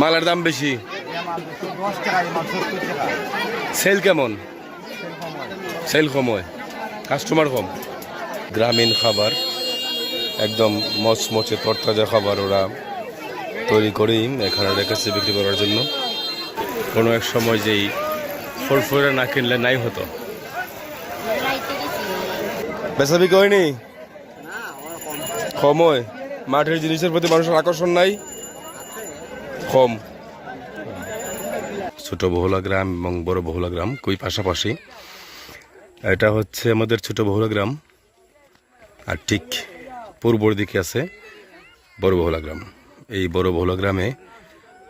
মালের দাম বেশি? সেল কেমন। সেল কম হয়। কাস্টমার কম। গ্রামীণ খাবার, একদম মচমচে, তরতাজা খাবার ওরা তৈরি করেই এখানে রেখেছে বিক্রি করার জন্য। কোনো এক সময় যেই ফুরফুরে না কিনলে নাই হতো। বেচা বিক্রি হয়নি? কম হয়। মাঠের জিনিসের প্রতি মানুষের আকর্ষণ নাই? কম। ছোট বহুলা গ্রাম এবং বড় বহুলা গ্রাম খুবই পাশাপাশি? এটা হচ্ছে আমাদের ছোট বহুলা গ্রাম, আর ঠিক পূর্বর দিকে আছে বড় বহুলা গ্রাম। এই বড় বহুলা গ্রামে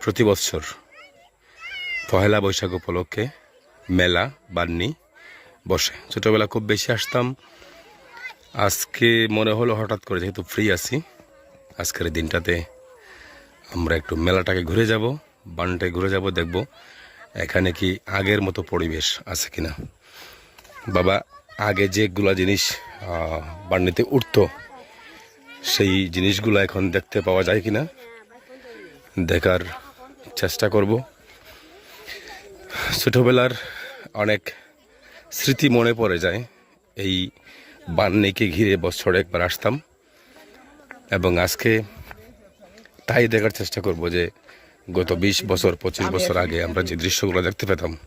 প্রতি বৎসর পহেলা বৈশাখ উপলক্ষে মেলা, বান্নি বসে। ছোটবেলা খুব বেশি আসতাম। আজকে মনে হলো হঠাৎ করে যেহেতু ফ্রি আছি, আজকের দিনটাতে আমরা একটু মেলাটাকে ঘুরে যাব বানটাকে ঘুরে যাব দেখব এখানে কি আগের মতো পরিবেশ আছে কিনা। বাবা আগে যেগুলা জিনিস আহ, বান্নিতে উঠতো সেই জিনিসগুলো এখন দেখতে পাওয়া যায় কিনা দেখার চেষ্টা করব। ছোটবেলার অনেক স্মৃতি মনে পড়ে যায় এই বান্নিকে ঘিরে বছরে একবার আসতাম এবং আজকে তাই দেখার চেষ্টা করব যে গত বিশ বছর পঁচিশ বছর আগে আমরা যে দৃশ্যগুলো দেখতে পেতাম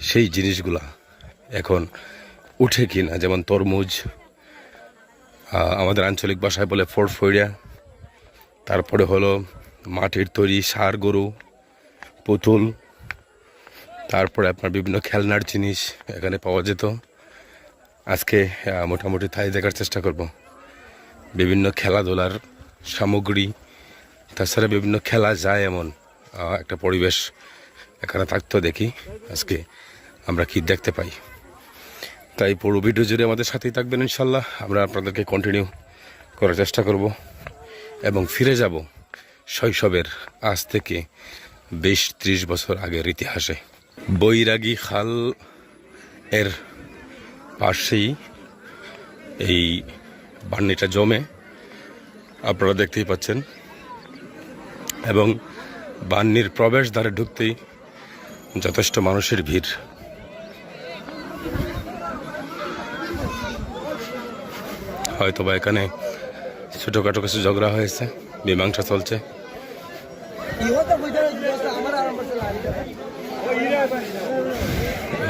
সেই জিনিসগুলা এখন উঠে কি না যেমন তরমুজ আমাদের আঞ্চলিক ভাষায় বলে ফোর ফড়ফড়িয়া তারপরে হলো মাটির তৈরি সার গরু পুতুল তারপরে আপনার বিভিন্ন খেলনার জিনিস এখানে পাওয়া যেত। আজকে মোটামুটি তাই দেখার চেষ্টা করব। বিভিন্ন খেলাধুলার সামগ্রী তাছাড়া বিভিন্ন খেলা যায় এমন একটা পরিবেশ এখানে থাকতো দেখি, আজকে আমরা কি দেখতে পাই। তাই পুরো ভিডিও জুড়ে আমাদের সাথেই থাকবেন ইনশাল্লাহ, আমরা আপনাদেরকে কন্টিনিউ করার চেষ্টা করব এবং ফিরে যাব শৈশবের আজ থেকে বিশ ত্রিশ বছর আগের ইতিহাসে। বৈরাগী খাল এর পাশেই এই বান্নিটা জমে, আপনারা দেখতেই পাচ্ছেন। এবং বান্নির প্রবেশদ্বারে ঢুকতেই যথেষ্ট মানুষের ভিড় হয়তো বা এখানে ছোটোখাটো কিছু ঝগড়া হয়েছে, মীমাংসা চলছে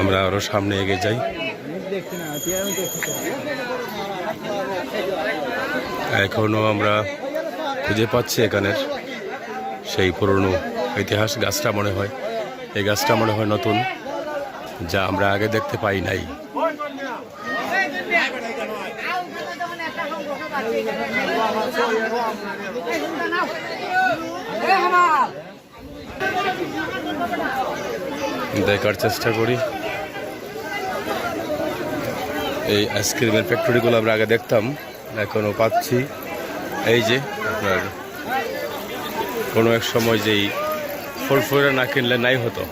আমরা আরও সামনে এগিয়ে যাই দেখছি না চেয়ারম্যান দেখছি তো। এখনও আমরা খুঁজে পাচ্ছি এখানের সেই পুরনো ইতিহাস গাছটা মনে হয়। এই গাছটা মনে হয় নতুন, যা আমরা আগে দেখতে পাই নাই। দেখার চেষ্টা করি। এই আইসক্রিমের ফ্যাক্টরিগুলো আমরা আগে দেখতাম এখনও পাচ্ছি। এই যে, আপনার কোনো এক সময় যেই ফুরফুরে না কিনলে নাই হতো।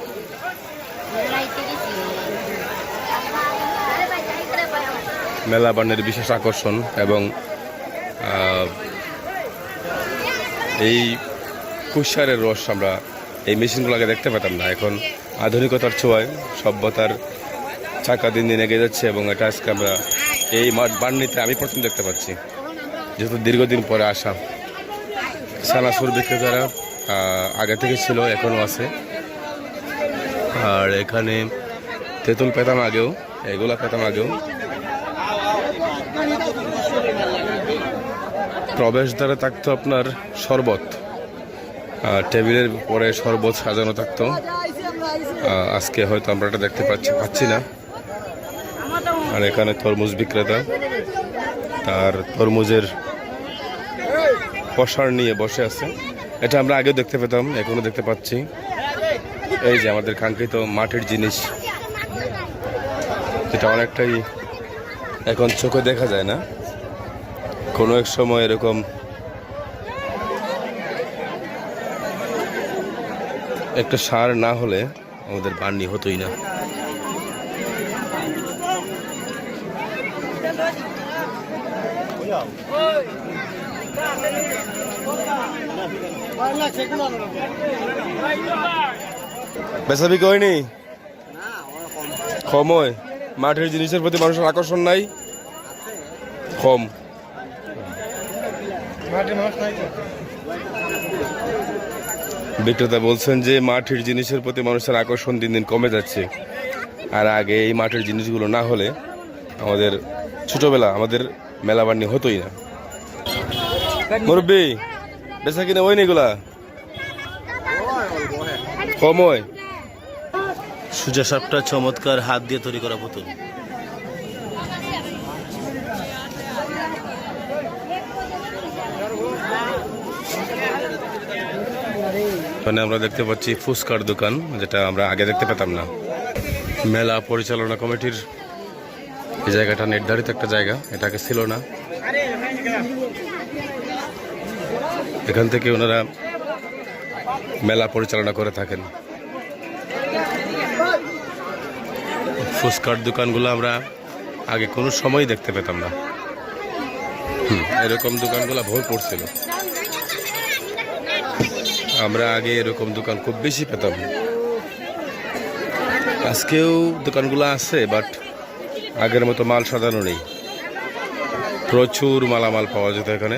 মেলা বানের বিশেষ আকর্ষণ এবং এই কুশারের রস আমরা এই মেশিনগুলো আগে দেখতে পেতাম না। এখন আধুনিকতার ছোঁয়ায় সভ্যতার চাকা দিন দিন এগিয়ে যাচ্ছে এবং এটা আজকে আমরা এই মাঠ বান্নিতে আমি প্রথম দেখতে পাচ্ছি। যেহেতু দীর্ঘদিন পরে আসা সানাসুর বিক্রেতারা আগে থেকে ছিল, এখনও আছে। আর এখানে তেঁতুল পেতাম আগেও এগুলা পেতাম আগেও। প্রবেশদ্বারে থাকতো আপনার শরবত টেবিলের পরে শরবত সাজানো থাকতো। আজকে হয়তো আমরা এটা দেখতে পাচ্ছি পাচ্ছি না। আর এখানে তরমুজ বিক্রেতা, তার তরমুজের পসার নিয়ে বসে আছে। এটা আমরা আগেও দেখতে পেতাম, এখনও দেখতে পাচ্ছি। এই যে আমাদের কাঙ্ক্ষিত মাটির জিনিস। যেটা অনেকটাই এখন চোখে দেখা যায় না। কোনো এক সময় এরকম একটা সার না হলে আমাদের বান্নি হতোই না। বেসাবি কয়নি হয়। মাঠের জিনিসের প্রতি মানুষের আকর্ষণ নাই? কম। বিক্রেতা বলছেন যে, মাঠের জিনিসের প্রতি মানুষের আকর্ষণ দিন দিন কমে যাচ্ছে। আর আগে এই মাঠের জিনিসগুলো না হলে আমাদের ছোটবেলা আমাদের মেলা বান্নি হতোই না। মুরব্বী বেচা কিনে ওই কম সুজা সাপটা চমৎকার হাত দিয়ে তৈরি করা পুতুল। এখানে আমরা দেখতে পাচ্ছি ফুচকার দোকান যেটা আমরা আগে দেখতে পেতাম না। মেলা পরিচালনা কমিটির এই জায়গাটা নির্ধারিত একটা জায়গা এটাকে ছিল না। এখান থেকে ওনারা মেলা পরিচালনা করে থাকেন। ফুচকার দোকানগুলো আমরা আগে কোনো সময় দেখতে পেতাম না। এরকম দোকানগুলো ভোর পড়ছিল। আমরা আগে এরকম দোকান খুব বেশি পেতাম। আজকেও দোকানগুলো আছে, বাট আগের মতো মাল সাজানো নেই। প্রচুর মালামাল পাওয়া যেত এখানে।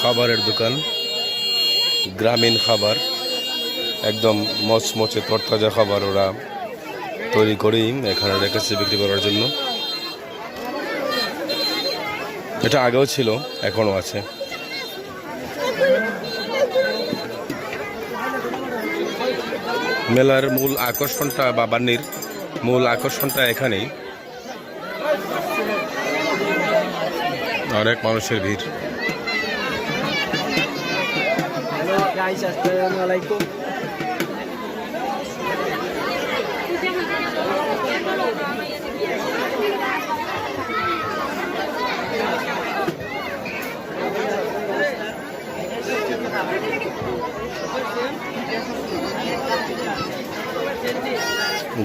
খাবারের দোকান, গ্রামীণ খাবার, একদম মচমচে তরতাজা খাবার ওরা তৈরি করেই এখানে রেখেছে বিক্রি করার জন্য। এটা আগেও ছিল এখনও আছে। মেলার মূল আকর্ষণটা বা বান্নির মূল আকর্ষণটা এখানেই। অনেক মানুষের ভিড়।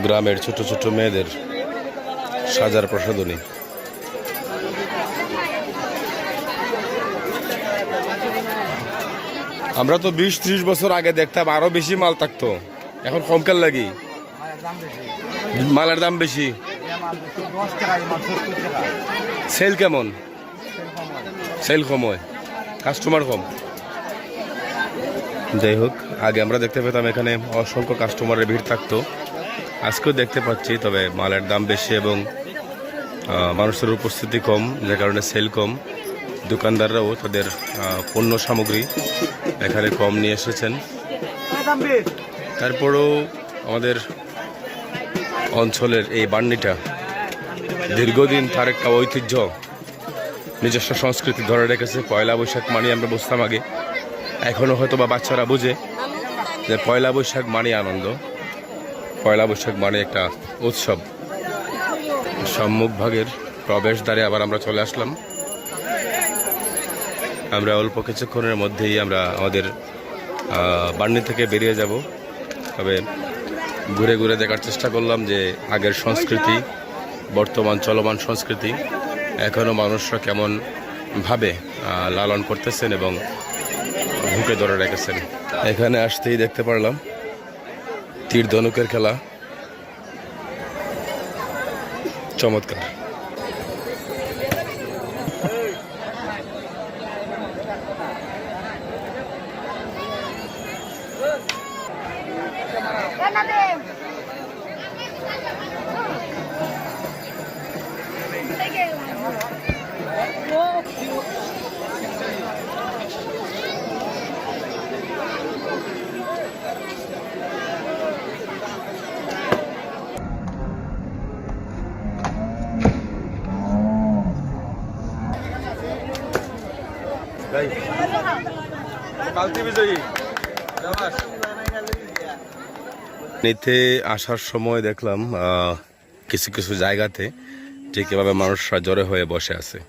গ্রামের ছোট ছোট মেয়েদের সাজার প্রসাদনী আমরা তো বিশ, ত্রিশ বছর আগে দেখতাম আরও বেশি মাল থাকতো। এখন কমকাল লাগি। মালের দাম বেশি। সেল কেমন? সেল কম হয়। কাস্টমার কম। যাই হোক, আগে আমরা দেখতে পেতাম এখানে অসংখ্য কাস্টমারের ভিড় থাকতো। আজকেও দেখতে পাচ্ছি, তবে মালের দাম বেশি এবং মানুষের উপস্থিতি কম, যে কারণে সেল কম। দোকানদাররাও তাদের পণ্য সামগ্রী এখানে কম নিয়ে এসেছেন। তারপরেও আমাদের অঞ্চলের এই বান্নিটা দীর্ঘদিন তার একটা ঐতিহ্য, নিজস্ব সংস্কৃতি ধরে রেখেছে। পয়লা বৈশাখ মানে আমরা বুঝতাম আগে। এখনও হয়তো বা বাচ্চারা বুঝে যে পয়লা বৈশাখ মানে আনন্দ। পয়লা বৈশাখ মানে একটা উৎসব। সম্মুখ ভাগের প্রবেশদ্বারে আবার আমরা চলে আসলাম। আমরা অল্প কিছুক্ষণের মধ্যেই আমরা আমাদের বার্নি থেকে বেরিয়ে যাব। তবে ঘুরে ঘুরে দেখার চেষ্টা করলাম যে আগের সংস্কৃতি, বর্তমান চলমান সংস্কৃতি এখনও মানুষরা কেমন ভাবে লালন করতেছেন এবং ভুকে ধরে রেখেছেন। এখানে আসতেই দেখতে পারলাম তীর ধনুকের খেলা। চমৎকার। নিতে আসার সময় দেখলাম কিছু কিছু জায়গাতে ঠিক এভাবে মানুষরা জড়ো হয়ে বসে আছে।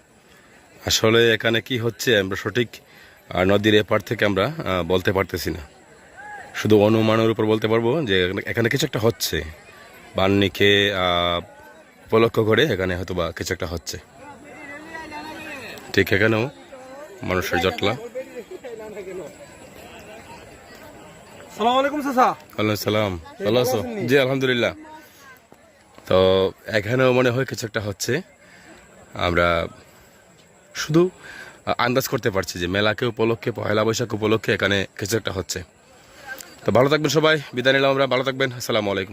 আসলে এখানে কি হচ্ছে, আমরা সঠিক নদীর এপার থেকে আমরা বলতে পারতেছি না। শুধু অনুমানের উপর বলতে পারব যে, এখানে- কিছু একটা হচ্ছে। বান্নিকে উপলক্ষ করে এখানে হয়তো বা কিছু একটা হচ্ছে। ঠিক এখানেও মানুষের জটলা। সালাম ভালো আছো? জি আলহামদুলিল্লাহ। তো এখানেও মনে হয় কিছু একটা হচ্ছে। আমরা শুধু আন্দাজ করতে পারছি যে মেলাকে উপলক্ষে পয়লা বৈশাখ উপলক্ষে এখানে কিছু একটা হচ্ছে। তো ভালো থাকবেন সবাই। বিদায় নিলাম আমরা। ভালো থাকবেন। আসসালামু আলাইকুম।